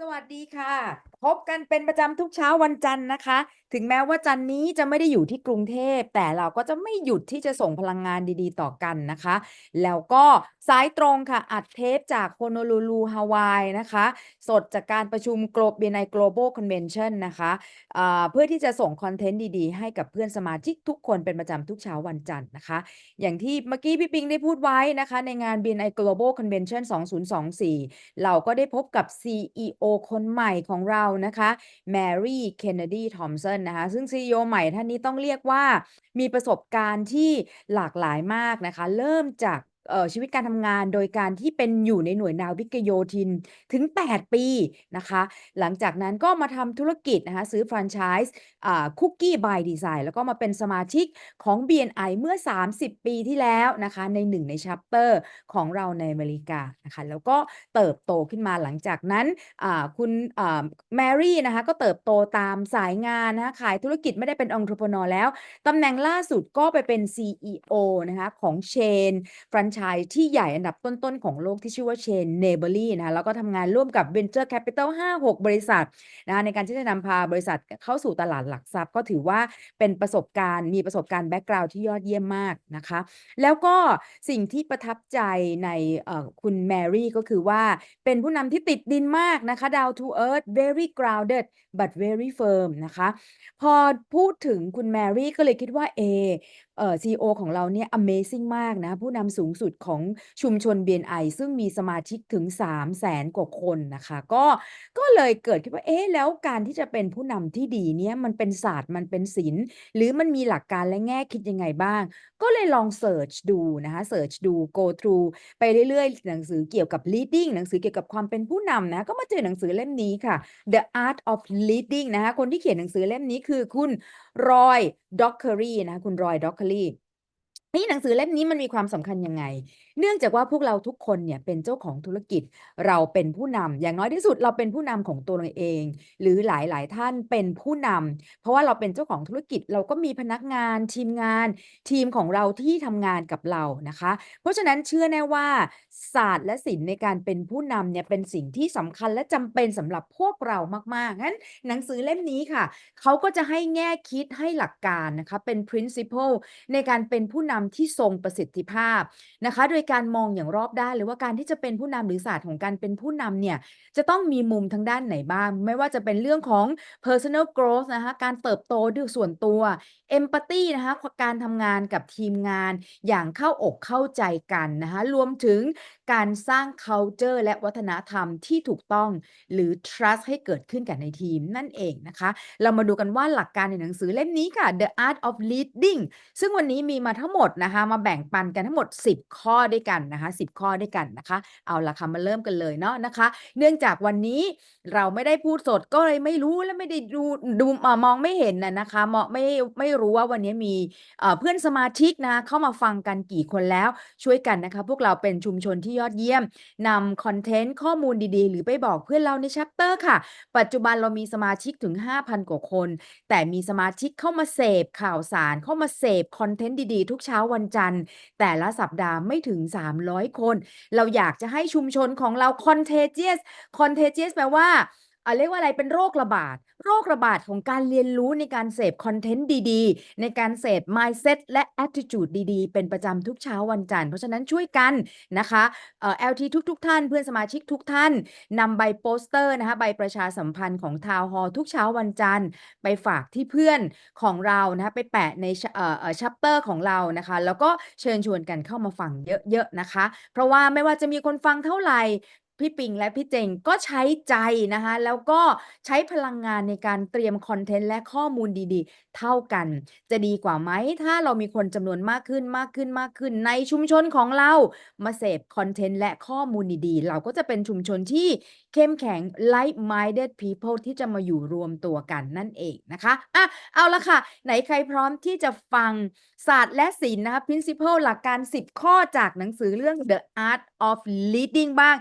สวัสดีค่ะ พบกันเป็นประจำทุกเช้าวันจันทร์นะคะถึงแม้ว่าจันนี้จะไม่ได้อยู่ที่กรุงเทพ แต่เราก็จะไม่หยุดที่จะส่งพลังงานดีๆ ต่อกันนะคะ แล้วก็สายตรงค่ะ อัดเทปจากโฮโนลูลูฮาวายนะคะ สดจากการประชุม Glo- BNI Global Convention นะคะอ่าเพื่อที่จะส่งคอนเทนต์ดีๆ ให้กับเพื่อนสมาชิกทุกคนเป็นประจำทุกเช้าวันจันทร์นะคะ อย่างที่เมื่อกี้พี่ปิงได้พูดไว้นะคะ ในงาน BNI Global Convention 2024 เราก็ได้พบกับ CEO คนใหม่ของเรานะคะ Mary Kennedy Thompson นะคะ ซึ่ง CEO ใหม่ท่านนี้ต้องเรียกว่ามีประสบการณ์ที่หลากหลายมากนะคะ เริ่มจาก ชีวิตการทำงานโดยการที่เป็นอยู่ในหน่วยนาวิกโยธินถึง 8 ปีนะคะ หลังจากนั้นก็มาทำธุรกิจนะคะซื้อแฟรนไชส์อ่า Cookie by Design แล้วก็มาเป็นสมาชิกของ BNI เมื่อ 30 ปีที่แล้วนะคะ ในหนึ่งในชัปเตอร์ของเราในอเมริกานะคะ แล้วก็เติบโตขึ้นมาหลังจากนั้นคุณแมรี่นะคะก็เติบโตตามสายงานนะคะขายธุรกิจไม่ได้เป็นองค์ประกอบแล้วตำแหน่งล่าสุดก็ไปเป็น CEO นะคะของเชนแฟรนไชส์ที่ใหญ่อันดับต้นๆ ของโลกที่ชื่อว่าเชนเนเบอรี่นะคะแล้วก็ทำงานร่วมกับ Venture Capital 5-6 บริษัทนะคะในการที่จะนำพาบริษัทเข้าสู่ตลาดหลักทรัพย์ ก็ถือว่าเป็นประสบการณ์มีประสบการณ์แบ็กกราวด์ที่ยอดเยี่ยมมากนะคะ แล้วก็สิ่งที่ประทับใจในคุณแมรี่ก็คือว่าเป็นผู้นำที่ติดดินมากนะคะ down to earth very grounded but very firm นะคะ พอพูดถึงคุณแมรี่ก็เลยคิดว่าเอ เอ่อ CEO ของเราเนี่ย Amazing มากนะ ผู้นำสูงสุดของชุมชน BNI ซึ่งมีสมาชิกถึง 300,000 กว่าคนนะคะ ก็ ก็เลยเกิดคิดว่า เอ๊ะ แล้วการที่จะเป็นผู้นำที่ดีเนี่ย มันเป็นศาสตร์ มันเป็นศิลป์ หรือมันมีหลักการและแง่คิดยังไงบ้าง ก็เลยลองเสิร์ชดูนะคะ เสิร์ชดู go through ไปเรื่อย ๆ หนังสือเกี่ยวกับ leading หนังสือเกี่ยวกับความเป็นผู้นำนะ ก็มาเจอหนังสือเล่มนี้ค่ะ The Art of Leading นะคะ คนที่เขียนหนังสือเล่มนี้คือคุณรอยด็อกเคอรีนะคะ คุณรอยด็อกเคอ colleague นี่หนังสือเล่มนี้มันมีความสำคัญยังไง เนื่องจากว่าพวกเราทุกคนเนี่ยเป็นเจ้าของธุรกิจ เราเป็นผู้นำอย่างน้อยที่สุดเราเป็นผู้นำของตัวเราเอง หรือหลายๆท่านเป็นผู้นำเพราะว่าเราเป็นเจ้าของธุรกิจ เราก็มีพนักงานทีมงาน ทีมของเราที่ทำงานกับเรานะคะ เพราะฉะนั้นเชื่อแน่ว่า ศาสตร์และศิลป์ในการเป็นผู้นำเนี่ยเป็นสิ่งที่สำคัญและจำเป็นสำหรับพวกเรามากๆงั้นหนังสือเล่มนี้ค่ะเขาก็จะให้แง่คิดให้หลักการนะคะเป็น principle ในการเป็นผู้นำที่ทรงประสิทธิภาพนะคะ โดยการมองอย่างรอบด้านเลยว่าการที่จะเป็นผู้นำหรือศาสตร์ของการเป็นผู้นำเนี่ยจะต้องมีมุมทางด้านไหนบ้าง ไม่ว่าจะเป็นเรื่องของ personal growth นะคะการเติบโตด้วยส่วนตัว empathy นะคะการทำงานกับทีมงานอย่างเข้าอกเข้าใจกันนะคะรวมถึงการสร้าง culture และวัฒนธรรมที่ถูกต้องหรือ trust ให้เกิดขึ้นกับในทีมนั่นเองนะคะ เรามาดูกันว่าหลักการในหนังสือเล่มนี้ค่ะ The Art of Leading ซึ่งวันนี้มีมาทั้งหมดนะคะมาแบ่งปันกันทั้งหมด 10 ข้อด้วยกันนะคะ10 ข้อด้วยกันนะคะ เอาละค่ะมาเริ่มกันเลยเนาะนะคะ เนื่องจากวันนี้เราไม่ได้พูดสดก็เลยไม่รู้และไม่ได้ดูดูมองไม่เห็นนะนะคะมองไม่ไม่รู้ว่าวันนี้มีเอ่อเพื่อนสมาชิกนะเข้ามาฟังกันกี่คนแล้วช่วยกันนะคะ พวกเราเป็นชุมชนที่ยอดเยี่ยมนำคอนเทนต์ข้อมูลดีๆ หรือไปบอกเพื่อนเราในชัปเตอร์ค่ะ ปัจจุบันเรามีสมาชิกถึง 5,000 กว่าคน แต่มีสมาชิกเข้ามาเสพข่าวสารเข้ามาเสพคอนเทนต์ดีๆ ทุกเช้าวันจันทร์ แต่ละสัปดาห์ไม่ถึง 300 คน เราอยากจะให้ชุมชนของเรา contagious contagious แปลว่า อ่าเรียกว่าอะไรเป็นโรคระบาด โรคระบาดของการเรียนรู้ในการเสพคอนเทนต์ดีๆ ในการเสพ mindset และ attitude ดีๆ เป็นประจำทุกเช้าวันจันทร์ เพราะฉะนั้นช่วยกันนะคะเอ่อ LT ทุกๆ ท่าน เพื่อนสมาชิกทุกท่านนำใบโปสเตอร์นะคะใบประชาสัมพันธ์ของทาวฮอทุกเช้าวันจันทร์ ไปฝากที่เพื่อนของเรานะคะไปแปะในชเอ่อเอ่อชัปเตอร์ของเรานะคะ แล้วก็เชิญชวนกันเข้ามาฟังเยอะๆนะคะ เพราะว่าไม่ว่าจะมีคนฟังเท่าไหร่ พี่ปิงและพี่เจงก็ใช้ใจนะคะ แล้วก็ใช้พลังงานในการเตรียมคอนเทนต์และข้อมูลดีๆ เท่ากัน จะดีกว่าไหม ถ้าเรามีคนจำนวนมากขึ้นมากขึ้นมากขึ้น ในชุมชนของเรามาเสพคอนเทนต์และข้อมูลดีๆ เราก็จะเป็นชุมชนที่ เข้มแข็ง like minded people ที่จะมาอยู่รวมตัวกันนั่นเองนะคะอะเอาละค่ะ ไหนใครพร้อมที่จะฟังศาสตร์และศิลป์นะคะ principle หลักการ 10 ข้อจากหนังสือเรื่อง The Art of Leading บ้าง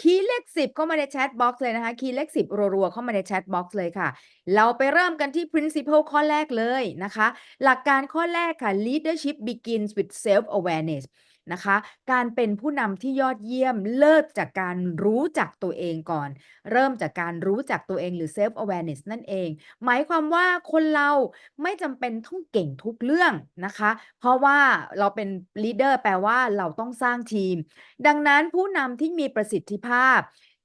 คีย์เลข 10 เข้ามาในแชทบ็อกซ์เลยนะคะ คีย์เลข 10 รัวๆ เข้ามาในแชทบ็อกซ์เลยค่ะ เราไปเริ่มกันที่ principle ข้อแรกเลยนะคะ หลักการข้อแรกค่ะ leadership begins with self awareness นะคะ การเป็นผู้นำที่ยอดเยี่ยมเลิศจากการรู้จักตัวเองก่อน เริ่มจากการรู้จักตัวเองหรือ self awareness นั่นเอง หมายความว่าคนเราไม่จำเป็นต้องเก่งทุกเรื่องนะคะ เพราะว่าเราเป็น leader แปลว่าเราต้องสร้างทีม ดังนั้นผู้นำที่มีประสิทธิภาพ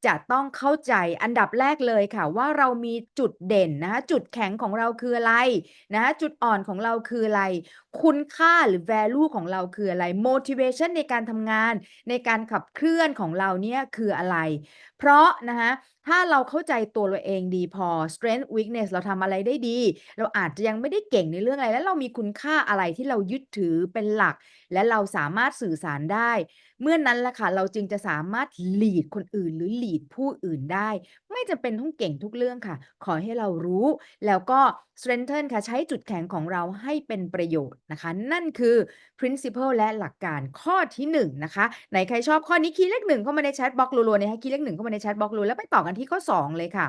จะต้องเข้าใจอันดับแรกเลยค่ะ ว่าเรามีจุดเด่นนะคะจุดแข็งของเราคืออะไรนะคะจุดอ่อนของเราคืออะไร คุณค่าหรือ value ของเราคืออะไร motivation ในการทำงาน ในการขับเคลื่อนของเราเนี่ยคืออะไร เพราะนะคะถ้าเราเข้าใจตัวเราเองดีพอ strength weakness เราทำอะไรได้ดี เราอาจจะยังไม่ได้เก่งในเรื่องอะไร แล้วเรามีคุณค่าอะไรที่เรายึดถือเป็นหลัก และเราสามารถสื่อสารได้เมื่อนนั้นแหละค่ะ เราจึงจะสามารถ lead คนอื่น หรือ lead ผู้อื่นได้ ไม่จำเป็นต้องเก่งทุกเรื่องค่ะ ขอให้เรารู้ แล้วก็ strengthen ค่ะ ใช้จุดแข็งของเราให้เป็นประโยชน์นะคะ นั่นคือ principle และหลักการข้อที่1นนะคะ ไหนใครชอบข้อนี้คีย์เลขหนึ่งเข้ามาในแชทบล็อกรัวๆนะคะคีย์เลขหนึ่งเข้ามาในแชทบล็อกรัวแล้วไปต่อกันที่ข้อ 2 เลยค่ะ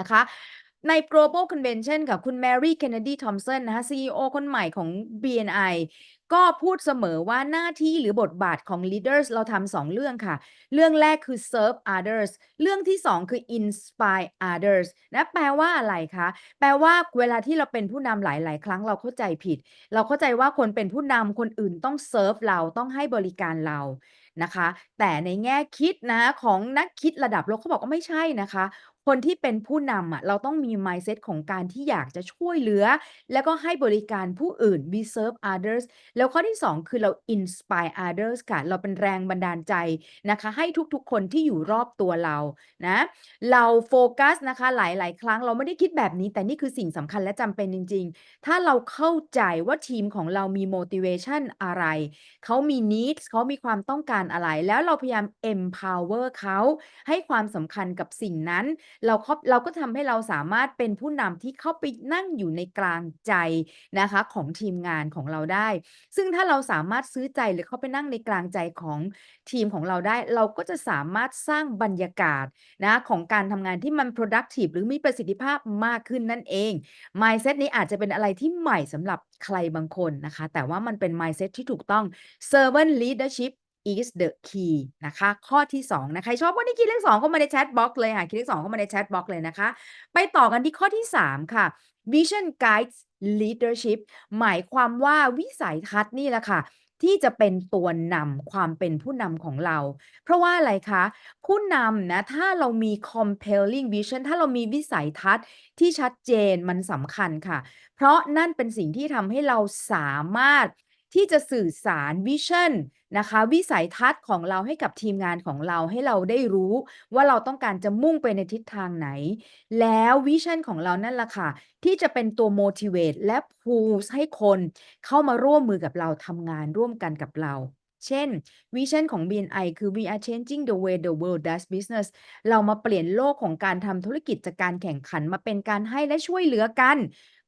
นะคะใน global convention ค่ะคุณ Mary Kennedy Thompson นะคะ CEO คนใหม่ของ BNI ก็พูดเสมอว่าหน้าที่หรือบทบาทของ leaders เราทำสองเรื่องค่ะ เรื่องแรกคือ serve others เรื่องที่สองคือ inspire others นะแปลว่าอะไรคะ แปลว่าเวลาที่เราเป็นผู้นำหลาย ๆ ครั้งเราเข้าใจผิด เราเข้าใจว่าคนเป็นผู้นำคนอื่นต้อง serve เราต้องให้บริการเรานะคะ แต่ในแง่คิดนะของนักคิดระดับโลกเขาบอกว่าไม่ใช่นะคะ คนที่เป็นผู้นำอะเราต้องมี mindset ของการที่อยากจะช่วยเหลือ แล้วก็ให้บริการผู้อื่น we serve others แล้วข้อที่ 2 คือเรา inspire others ค่ะ เราเป็นแรงบันดาลใจนะคะ ให้ทุกๆ คนที่อยู่รอบตัวเรานะเราโฟกัสนะคะหลายๆ ครั้งเราไม่ได้คิดแบบนี้ แต่นี่คือสิ่งสำคัญและจำเป็นจริง ๆ ถ้าเราเข้าใจว่าทีมของเรามี motivation อะไร เขามี needs เขามีความต้องการอะไร แล้วเราพยายาม empower เขาให้ความสำคัญกับสิ่งนั้นเราครอบเราก็ทำให้เราสามารถเป็นผู้นำที่เข้าไปนั่งอยู่ในกลางใจนะคะของทีมงานของเราได้ ซึ่งถ้าเราสามารถซื้อใจหรือเข้าไปนั่งในกลางใจของทีมของเราได้ เราก็จะสามารถสร้างบรรยากาศนะของการทำงานที่มัน productive หรือมีประสิทธิภาพมากขึ้นนั่นเอง mindset นี้อาจจะเป็นอะไรที่ใหม่สำหรับใครบางคนนะคะ แต่ว่ามันเป็น mindset ที่ถูกต้อง servant leadership is the key นะคะ ข้อที่2นะใครชอบวันนี้คีย์เลข2เข้ามาในแชทบ็อกซ์เลยค่ะคีย์เลข2เข้ามาในแชทบ็อกซ์เลยนะคะ ไปต่อกันที่ข้อที่ 3 ค่ะ vision guides leadership หมายความว่าวิสัยทัศน์นี่แหละค่ะ ที่จะเป็นตัวนำความเป็นผู้นำของเรา เพราะว่าอะไรคะ ผู้นำนะ ถ้าเรามี compelling vision ถ้าเรามีวิสัยทัศน์ที่ชัดเจนมันสำคัญค่ะ เพราะนั่นเป็นสิ่งที่ทำให้เราสามารถ ที่จะสื่อสารวิชั่นนะคะ วิสัยทัศน์ของเราให้กับทีมงานของเราให้เราได้รู้ว่าเราต้องการจะมุ่งไปในทิศทางไหน แล้ววิชั่นของเรานั่นแหละค่ะ ที่จะเป็นตัว motivate และ push ให้คนเข้ามาร่วมมือกับเราทำงานร่วมกันกับเราเช่นวิชั่นของ BNI คือ we are changing the way the world does business เรามาเปลี่ยนโลกของการทำธุรกิจจากการแข่งขันมาเป็นการให้และช่วยเหลือกัน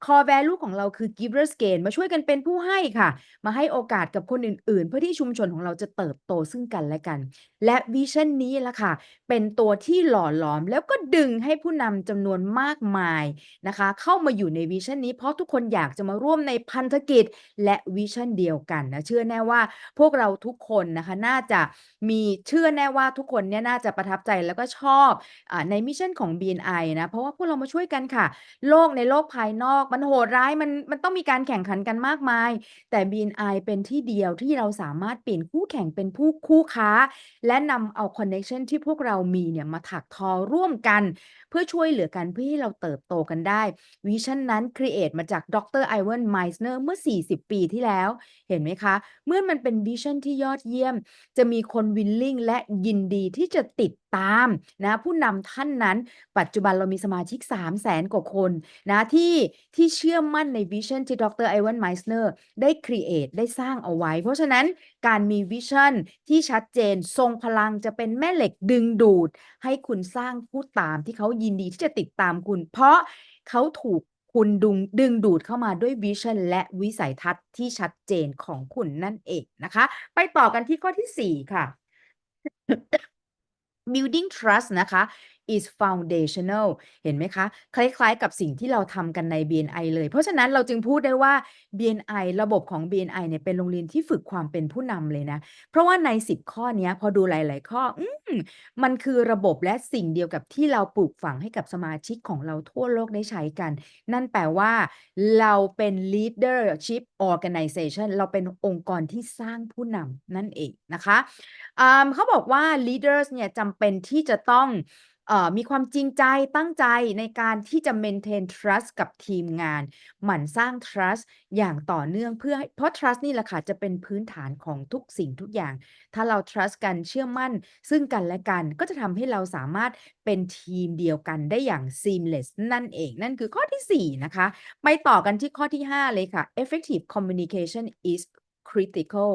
core value ของเราคือ givers gain มาช่วยกันเป็นผู้ให้ค่ะ มาให้โอกาสกับคนอื่น ๆ เพื่อที่ชุมชนของเราจะเติบโตซึ่งกันและกัน และวิชั่นนี้ล่ะค่ะ เป็นตัวที่หล่อหลอม แล้วก็ดึงให้ผู้นำจำนวนมากมายนะคะ เข้ามาอยู่ในวิชั่นนี้เพราะทุกคนอยากจะมาร่วมในพันธกิจ และวิชั่นเดียวกันนะเชื่อแน่ว่าพวกเราทุกคนนะคะน่าจะมีเชื่อแน่ว่าทุกคนเนี่ยน่าจะประทับใจแล้วก็ชอบอในมิชชั่นของ BNI นะเพราะว่าพวกเรามาช่วยกันค่ะ โลกในโลกภายนอกมันโหดร้ายมันมันต้องมีการแข่งขันกันมากมาย แต่ BNI เป็นที่เดียวที่เราสามารถเปลี่ยนคู่แข่งเป็นผู้คู่ค้า และนำเอาคอนเน c t ชันที่พวกเรามีเนี่ยมาถักทอร่วมกัน เพื่อช่วยเหลือกันเพื่อให้เราเติบโตกันได้วิชั่นนั้นครีเอทมาจากดรไอเวนไมส์เนอร์เมื่อ 40 ปีที่แล้ว เห็นไหมคะ เมื่อมันเป็นวิชั่นที่ยอดเยี่ยม จะมีคนวิลลิ่งและยินดีที่จะติด ตามนะผู้นำท่านนั้น ปัจจุบันเรามีสมาชิก 3 0 0แสนกว่าคนนะที่ที่เชื่อมั่นในวิชั่นที่ดรไอเวนไมส์เนอร์ได้ครีเอทได้สร้างเอาไว้ เพราะฉะนั้นการมีวิชั่นที่ชัดเจนทรงพลังจะเป็นแม่เหล็กดึงดูด ให้คุณสร้างผู้ตามที่เขายินดีที่จะติดตามคุณ เพราะเขาถูกคุณดึงดึงดูดเข้ามาด้วยวิชั่นและวิสัยทัศน์ที่ชัดเจนของคุณนั่นเองนะคะ ไปต่อกันที่ข้อที่ 4 ค่ะ building trust นะคะ is foundational เห็นไหมคะ คล้ายๆ กับสิ่งที่เราทำกันใน BNI เลย เพราะฉะนั้นเราจึงพูดได้ว่า BNI ระบบของ BNI เนี่ยเป็นโรงเรียนที่ฝึกความเป็นผู้นำเลยนะ เพราะว่าใน 10 ข้อนี้พอดูหลาย ๆ ข้ออืมมันคือระบบและสิ่งเดียวกับที่เราปลูกฝังให้กับสมาชิกของเราทั่วโลกได้ใช้กัน นั่นแปลว่าเราเป็น leadership organization เราเป็นองค์กรที่สร้างผู้นำนั่นเองนะคะเขาบอกว่า leaders เนี่ยจำเป็นที่จะต้อง มีความจริงใจตั้งใจในการที่จะ maintain trust กับทีมงาน หมั่นสร้าง trust อย่างต่อเนื่องเพื่อเพราะ trust นี่แหละค่ะจะเป็นพื้นฐานของทุกสิ่งทุกอย่าง ถ้าเรา trust กันเชื่อมั่น ซึ่งกันและกันก็จะทำให้เราสามารถเป็นทีมเดียวกันได้อย่าง seamless นั่นเอง นั่นคือข้อที่ 4 นะคะ ไปต่อกันที่ข้อที่ 5 เลยค่ะ effective communication is critical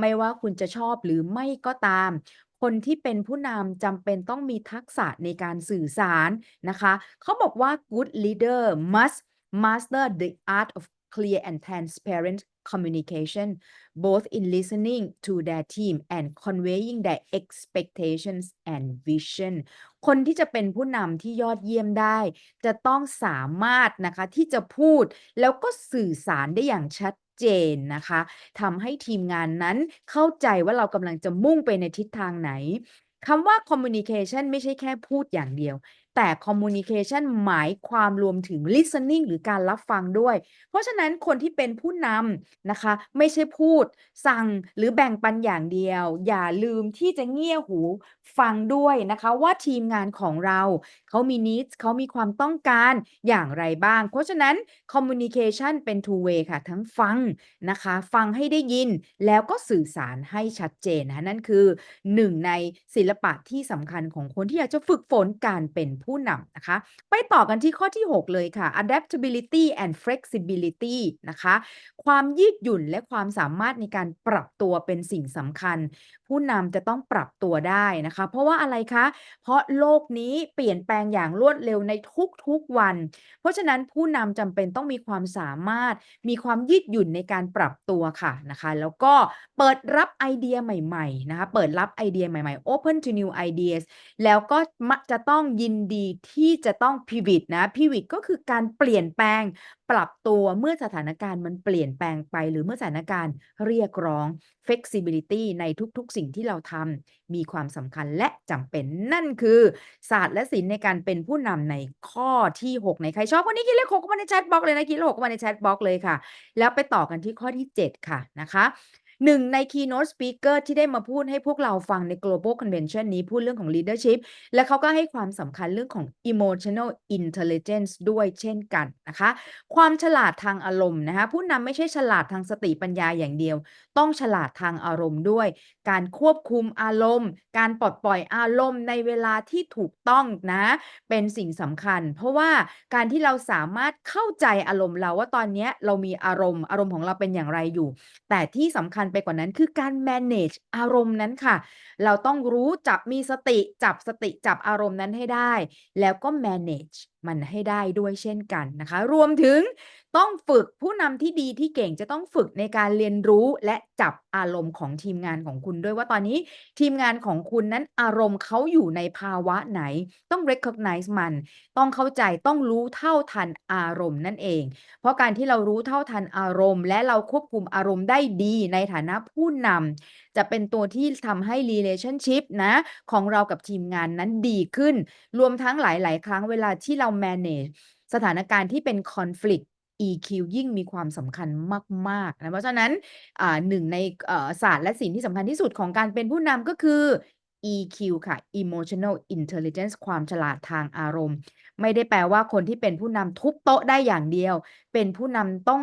ไม่ว่าคุณจะชอบหรือไม่ก็ตาม คนที่เป็นผู้นำจำเป็นต้องมีทักษะในการสื่อสารนะคะ เขาบอกว่า good leader must master the art of clear and transparent communication both in listening to their team and conveying their expectations and vision คนที่จะเป็นผู้นำที่ยอดเยี่ยมได้ จะต้องสามารถนะคะที่จะพูดแล้วก็สื่อสารได้อย่างชัด เจนนะคะทำให้ทีมงานนั้นเข้าใจว่าเรากำลังจะมุ่งไปในทิศทางไหนคำว่า communication ไม่ใช่แค่พูดอย่างเดียว แต่ communication หมายความรวมถึง listening หรือการรับฟังด้วย เพราะฉะนั้นคนที่เป็นผู้นำนะคะ ไม่ใช่พูด สั่งหรือแบ่งปันอย่างเดียว อย่าลืมที่จะเงี่ยหูฟังด้วยนะคะ ว่าทีมงานของเรา เขามี needs เขามีความต้องการอย่างไรบ้าง เพราะฉะนั้น communication เป็น two way ค่ะ ทั้งฟังนะคะ ฟังให้ได้ยินแล้วก็สื่อสารให้ชัดเจนนะนั่นคือ1ในศิลปะที่สำคัญของคนที่อยากจะฝึกฝนการเป็นผู้นำนะคะ ไปต่อกันที่ข้อที่ 6 เลยค่ะ adaptability and flexibility นะคะ ความยืดหยุ่นและความสามารถในการปรับตัวเป็นสิ่งสำคัญ ผู้นำจะต้องปรับตัวได้นะคะ เพราะว่าอะไรคะ เพราะโลกนี้เปลี่ยนแปลงอย่างรวดเร็วในทุกๆวัน เพราะฉะนั้นผู้นำจำเป็นต้องมีความสามารถ มีความยืดหยุ่นในการปรับตัวค่ะนะคะ แล้วก็เปิดรับไอเดียใหม่ๆนะคะ เปิดรับไอเดียใหม่ๆ open to new ideas แล้วก็มักจะต้องยินดีที่จะต้อง pivot นะ pivot ก็คือการเปลี่ยนแปลงปรับตัวเมื่อสถานการณ์มันเปลี่ยนแปลงไป หรือเมื่อสถานการณ์เรียกร้อง flexibility ในทุกๆ สิ่งที่เราทำมีความสำคัญและจำเป็นนั่นคือ ศาสตร์และศิลป์ในการเป็นผู้นำในข้อที่ 6 ในใครชอบวันนี้คิดเลข6เข้ามาในแชตบ็อกเลยนะคิดเลข6เข้ามาในแชตบ็อกเลยค่ะ แล้วไปต่อกันที่ข้อที่ 7 ค่ะนะคะ หนึ่งใน keynote speaker ที่ได้มาพูดให้พวกเราฟังใน global convention นี้พูดเรื่องของ leadership และเขาก็ให้ความสำคัญเรื่องของ emotional intelligence ด้วยเช่นกันนะคะ ความฉลาดทางอารมณ์นะคะผู้นำไม่ใช่ฉลาดทางสติปัญญาอย่างเดียว ต้องฉลาดทางอารมณ์ด้วย การควบคุมอารมณ์ การปลดปล่อยอารมณ์ในเวลาที่ถูกต้องนะ เป็นสิ่งสำคัญ เพราะว่าการที่เราสามารถเข้าใจอารมณ์เราว่าตอนนี้เรามีอารมณ์อารมณ์ของเราเป็นอย่างไรอยู่ แต่ที่สำคัญไปกว่านั้นคือการ manage อารมณ์นั้นค่ะ เราต้องรู้จับมีสติจับสติจับอารมณ์นั้นให้ได้ แล้วก็ manage มันให้ได้ด้วยเช่นกันนะคะ รวมถึงต้องฝึกผู้นำที่ดีที่เก่งจะต้องฝึกในการเรียนรู้และจับอารมณ์ของทีมงานของคุณด้วยว่าตอนนี้ทีมงานของคุณนั้นอารมณ์เขาอยู่ในภาวะไหน ต้อง recognize มัน ต้องเข้าใจต้องรู้เท่าทันอารมณ์นั่นเอง เพราะการที่เรารู้เท่าทันอารมณ์ และเราควบคุมอารมณ์ได้ดีในฐานะผู้นำ จะเป็นตัวที่ทำให้ relationship นะ ของเรากับทีมงานนั้นดีขึ้น รวมทั้งหลาย ๆ ครั้งเวลาที่เรา manage สถานการณ์ที่เป็น conflict EQ ยิ่งมีความสำคัญมาก ๆ นะ เพราะฉะนั้นหนึ่งในศาสตร์และศิลป์ที่สำคัญที่สุดของการเป็นผู้นำก็คือ EQ ค่ะ emotional intelligence ความฉลาดทางอารมณ์ ไม่ได้แปลว่าคนที่เป็นผู้นำทุบโต๊ะได้อย่างเดียว เป็นผู้นำต้อง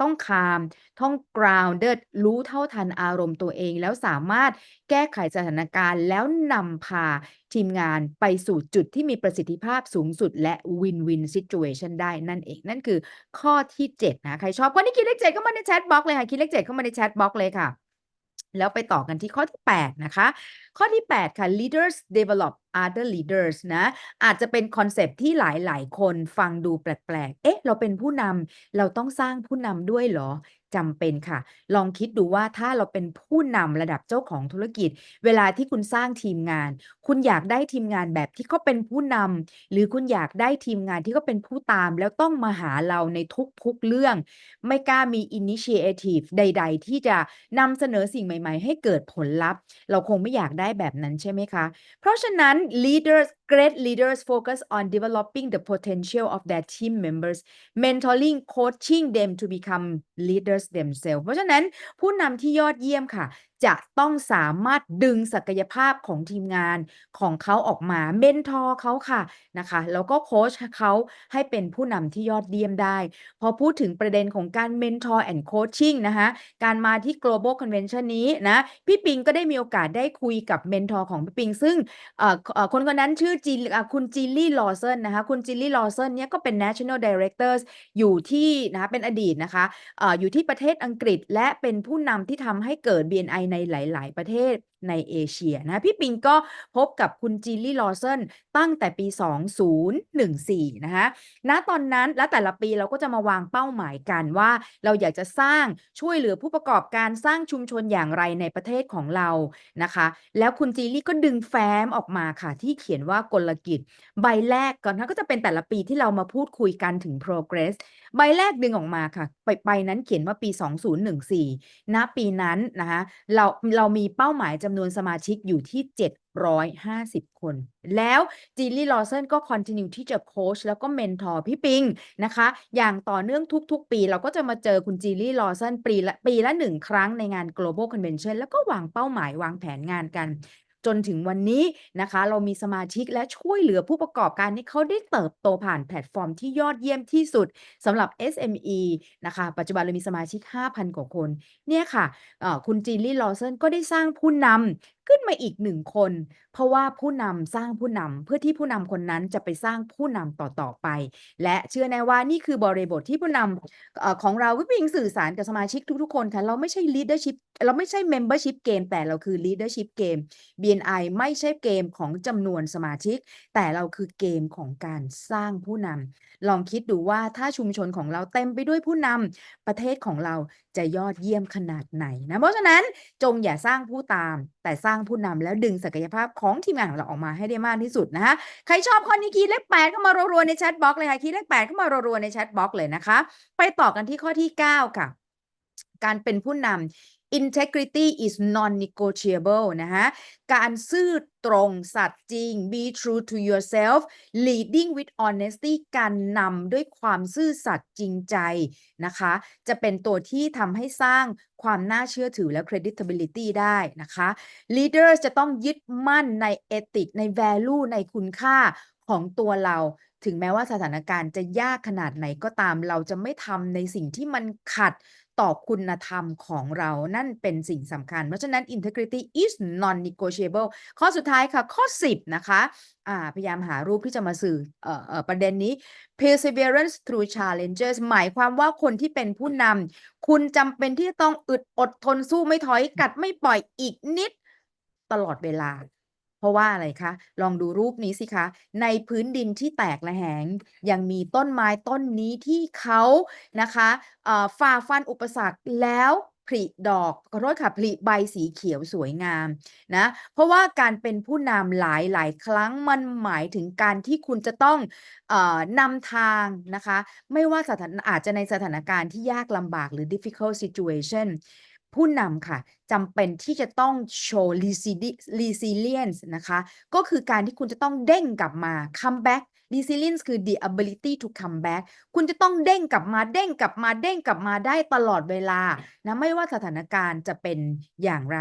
ต้อง calm ต้อง grounded รู้เท่าทันอารมณ์ตัวเอง แล้วสามารถแก้ไขสถานการณ์แล้วนำพาทีมงานไปสู่จุดที่มีประสิทธิภาพสูงสุดและ win-win situation ได้นั่นเอง นั่นคือข้อที่ 7 นะ ใครชอบคนที่คิดเลข7เข้ามาในแชตบ็อกเลยค่ะ คิดเลข7เข้ามาในแชตบ็อกเลยค่ะ แล้วไปต่อกันที่ข้อที่ 8 นะคะ ข้อที่ 8 ค่ะ leaders develop other leaders นะ อาจจะเป็นคอนเซปที่หลาย ๆ คนฟังดูแปลก ๆ เอ๊ะ เราเป็นผู้นำเราต้องสร้างผู้นำด้วยเหรอ? จำเป็นค่ะ ลองคิดดูว่าถ้าเราเป็นผู้นำระดับเจ้าของธุรกิจ เวลาที่คุณสร้างทีมงาน คุณอยากได้ทีมงานแบบที่เขาเป็นผู้นำหรือคุณอยากได้ทีมงานที่เขาเป็นผู้ตาม แล้วต้องมาหาเราในทุกๆเรื่อง ไม่กล้ามี initiative ใด ๆ ที่จะนำเสนอสิ่งใหม่ ๆ ให้เกิดผลลัพธ์ เราคงไม่อยากได้แบบนั้นใช่ไหมคะ เพราะฉะนั้น leaders great leaders focus on developing the potential of their team members mentoring coaching them to become leaders themselves เพราะฉะนั้นผู้นำที่ยอดเยี่ยมค่ะ จะต้องสามารถดึงศักยภาพของทีมงานของเขาออกมาเมนทอร์เขาค่ะนะคะ แล้วก็โค้ชเขาให้เป็นผู้นำที่ยอดเยี่ยมได้ พอพูดถึงประเด็นของการ mentor and coaching นะคะการมาที่ global convention นี้นะพี่ปิงก็ได้มีโอกาสได้คุยกับเมนทอร์ของพี่ปิง ซึ่งคนคนนั้นชื่อจิลอะคุณจิลลี่ลอเซนนะคะคุณจิลลี่ลอเซนเนี่ยก็เป็น national director อยู่ที่นะคะเป็นอดีตนะคะออยู่ที่ประเทศอังกฤษและเป็นผู้นำที่ทำให้เกิด BNI ในหลาย ๆ ประเทศ ในเอเชียนะ พี่ปิงก็พบกับคุณจิลลี่ลอเซนตั้งแต่ปี 2014 นะคะณตอนนั้นและแต่ละปีเราก็จะมาวางเป้าหมายกันว่า เราอยากจะสร้างช่วยเหลือผู้ประกอบการสร้างชุมชนอย่างไรในประเทศของเรานะคะ แล้วคุณจีลี่ก็ดึงแฟ้มออกมาค่ะ ที่เขียนว่ากลกิจ ใบแรกก่อนนะก็จะเป็นแต่ละปีที่เรามาพูดคุยกันถึง progress ใบแรกดึงออกมาค่ะใบใบนั้นเขียนว่าปี 2014 ณปีนั้นนะคะเราเรามีเป้าหมายจำำนวนสมาชิกอยู่ที่ 750 คน แล้วจีลี่ลอเซนก็คอนติเนียที่จะโค้ชแล้วก็เมนทอร์พี่ปิงนะคะ อย่างต่อเนื่องทุกๆ ปี เราก็จะมาเจอคุณจีลี่ลอเซนปีละปีละหนึ่งครั้งในงาน global convention แล้วก็วางเป้าหมายวางแผนงานกัน จนถึงวันนี้นะคะ เรามีสมาชิกและช่วยเหลือผู้ประกอบการให้เขาได้เติบโตผ่านแพลตฟอร์มที่ยอดเยี่ยมที่สุดสำหรับ SME นะคะ ปัจจุบันเรามีสมาชิก 5,000 กว่าคน เนี่ยค่ะคุณจีลี่ลอเซนก็ได้สร้างผู้นำขึ้นมาอีกหนึ่งคน เพราะว่าผู้นำสร้างผู้นำเพื่อที่ผู้นำคนนั้นจะไปสร้างผู้นำต่อๆไป และเชื่อแน่ว่านี่คือบริบทที่ผู้นำอของเราวิพิงสื่อสารกับสมาชิกทุกๆคนค่ะเราไม่ใช่ leadership เราไม่ใช่ membership เกมแต่เราคือ leadership เกม BNI ไม่ใช่เกมของจำนวนสมาชิก แต่เราคือเกมของการสร้างผู้นำลองคิดดูว่าถ้าชุมชนของเราเต็มไปด้วยผู้นำประเทศของเราจะยอดเยี่ยมขนาดไหนนะเพราะฉะนั้นจงอย่าสร้างผู้ตามแต่สร้างผู้นำแล้วดึงศักยภาพของทีมงานของเราออกมาให้ได้มากที่สุดนะคะใครชอบข้อนี้คีย์เลขแปดเข้ามารัวๆในแชทบล็อกเลยค่ะคีย์เลขแปดเข้ามารัวๆในแชทบล็อกเลยนะคะ ไปต่อกันที่ข้อที่9ค่ะ การเป็นผู้นำ integrity is non-negotiable นะคะการซื่อ ตรงสัตย์จริง be true to yourself leading with honesty การนำด้วยความซื่อสัตย์จริงใจนะคะ จะเป็นตัวที่ทำให้สร้างความน่าเชื่อถือและ credibility ได้นะคะ leaders จะต้องยึดมั่นใน ethic ใน value ในคุณค่าของตัวเราถึงแม้ว่าสถานการณ์จะยากขนาดไหนก็ตาม เราจะไม่ทำในสิ่งที่มันขัดต่อคุณธรรมของเรานั่นเป็นสิ่งสำคัญ เพราะฉะนั้น integrity is non-negotiable ข้อสุดท้ายค่ะ ข้อ 10 นะคะพยายามหารูปที่จะมาสื่อออเอ่อประเด็นนี้ perseverance through challenges หมายความว่าคนที่เป็นผู้นำคุณจำเป็นที่จะต้องอึดอดทนสู้ไม่ถอยกัดไม่ปล่อยอีกนิดตลอดเวลา เพราะว่าอะไรคะ ลองดูรูปนี้สิคะ ในพื้นดินที่แตกระแหง ยังมีต้นไม้ต้นนี้ที่เขานะคะฝ่าฟันอุปสรรคแล้วผลิดอกขอโทษค่ะผลิใบสีเขียวสวยงามนะเพราะว่าการเป็นผู้นำหลายหลายครั้งมันหมายถึงการที่คุณจะต้องออนำทางนะคะ ไม่ว่าสถานอาจจะในสถานการณ์ที่ยากลำบากหรือ difficult situation ผู้นำค่ะจำเป็นที่จะต้องโชว์ resilience นะคะ ก็คือการที่คุณจะต้องเด้งกลับมา come back resilience คือ the ability to come back คุณจะต้องเด้งกลับมาเด้งกลับมาเด้งกลับมาได้ตลอดเวลานะไม่ว่าสถานการณ์จะเป็นอย่างไร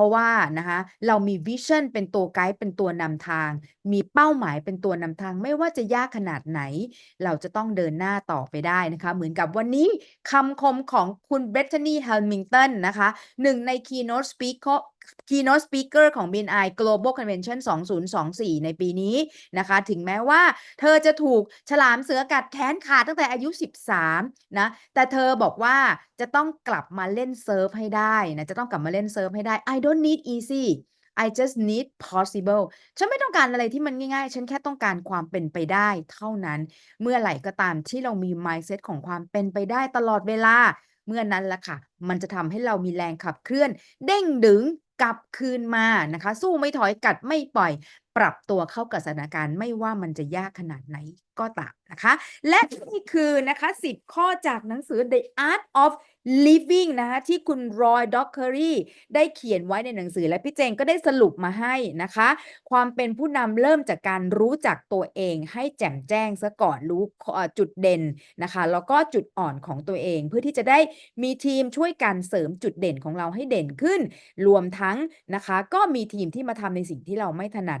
ราะว่านะคะเรามีวิชั่นเป็นตัวไกด์เป็นตัวนำทาง มีเป้าหมายเป็นตัวนำทาง ไม่ว่าจะยากขนาดไหน เราจะต้องเดินหน้าต่อไปได้นะคะ เหมือนกับวันนี้คำคมของคุณเบ t ท a นี h ฮลมิงตันนะคะหนึ่งใน keynote speaker keynote speaker ของ BNI Global Convention 2024 ในปีนี้นะคะ ถึงแม้ว่าเธอจะถูกฉลามเสือกัดแขนขาดตั้งแต่อายุ 13 นะ แต่เธอบอกว่าจะต้องกลับมาเล่นเซิร์ฟให้ได้นะ จะต้องกลับมาเล่นเซิร์ฟให้ได้ I don't need easy I just need possible ฉันไม่ต้องการอะไรที่มันง่ายๆ ฉันแค่ต้องการความเป็นไปได้เท่านั้น เมื่อไหร่ก็ตามที่เรามี mindset ของความเป็นไปได้ตลอดเวลา เมื่อนั้นล่ะค่ะ มันจะทำให้เรามีแรงขับเคลื่อน เด้งดึง กลับคืนมานะคะ สู้ไม่ถอยกัดไม่ปล่อยปรับตัวเข้ากับสถานการณ์ไม่ว่ามันจะยากขนาดไหนก็ตามนะคะ และนี่คือนะคะ 10 ข้อจากหนังสือ The Art of Living นะคะที่คุณรอยด็อกเคอรี่ได้เขียนไว้ในหนังสือและพี่เจงก็ได้สรุปมาให้นะคะ ความเป็นผู้นำเริ่มจากการรู้จักตัวเองให้แจ่มแจ้งเสียก่อนรู้จุดเด่นนะคะ แล้วก็จุดอ่อนของตัวเอง เพื่อที่จะได้มีทีมช่วยกันเสริมจุดเด่นของเราให้เด่นขึ้น รวมทั้งนะคะ ก็มีทีมที่มาทำในสิ่งที่เราไม่ถนัด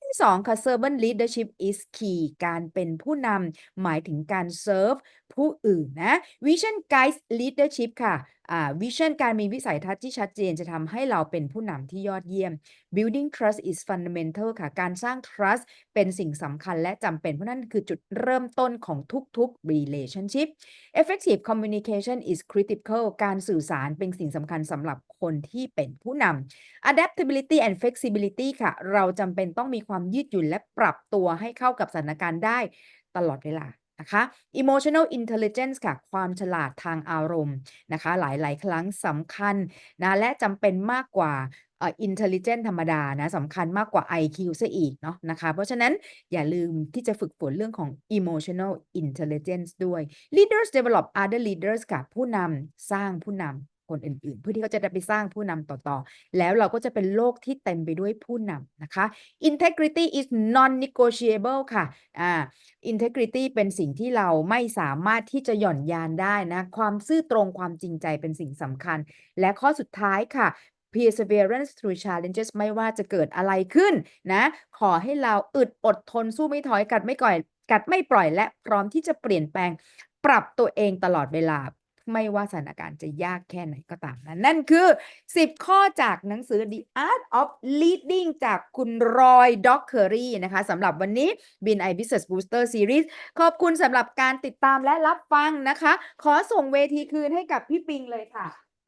ข้อที่2ค่ะ servant leadership is key การเป็นผู้นำหมายถึงการเซิร์ฟผู้อื่นนะ vision guides leadership ค่ะอ่า vision การมีวิสัยทัศน์ที่ชัดเจนจะทำให้เราเป็นผู้นำที่ยอดเยี่ยม building trust is fundamental ค่ะ การสร้าง trust เป็นสิ่งสำคัญและจำเป็นเพราะนั่นคือจุดเริ่มต้นของทุกๆ relationship effective communication is critical การสื่อสารเป็นสิ่งสำคัญสำหรับคนที่เป็นผู้นำ adaptability and flexibility ค่ะ เราจำเป็นต้องมีความความยืดหยุ่นและปรับตัวให้เข้ากับสถานการณ์ได้ตลอดเวลานะคะ emotional intelligence ค่ะ ความฉลาดทางอารมณ์นะคะ หลาย ๆ ครั้งสำคัญนะและจำเป็นมากกว่าเอ่อ intelligent ธรรมดานะสำคัญมากกว่า IQ ซะอีกเนาะนะคะ เพราะฉะนั้นอย่าลืมที่จะฝึกฝนเรื่องของ emotional intelligence ด้วย leaders develop other leaders ค่ะ ผู้นำสร้างผู้นำ คนอื่นๆ เพื่อที่เขาจะได้ไปสร้างผู้นำต่อๆ แล้วเราก็จะเป็นโลกที่เต็มไปด้วยผู้นำนะคะ integrity is non negotiable ค่ะอ่า integrity เป็นสิ่งที่เราไม่สามารถที่จะหย่อนยานได้นะ ความซื่อตรงความจริงใจเป็นสิ่งสำคัญ และข้อสุดท้ายค่ะ perseverance through challenges ไม่ว่าจะเกิดอะไรขึ้นนะ ขอให้เราอึดอดทนสู้ไม่ถอยกัดไม่ก่อย กัดไม่ปล่อยและพร้อมที่จะเปลี่ยนแปลง ปรับตัวเองตลอดเวลา ไม่ว่าสถานการณ์จะยากแค่ไหนก็ตามนะนั่นคือ 10 ข้อจากหนังสือ The Art of Leading จากคุณรอยด็อกเคอรี่นะคะสำหรับวันนี้ BNI Business Booster Series ขอบคุณสำหรับการติดตามและรับฟังนะคะ ขอส่งเวทีคืนให้กับพี่ปิงเลยค่ะ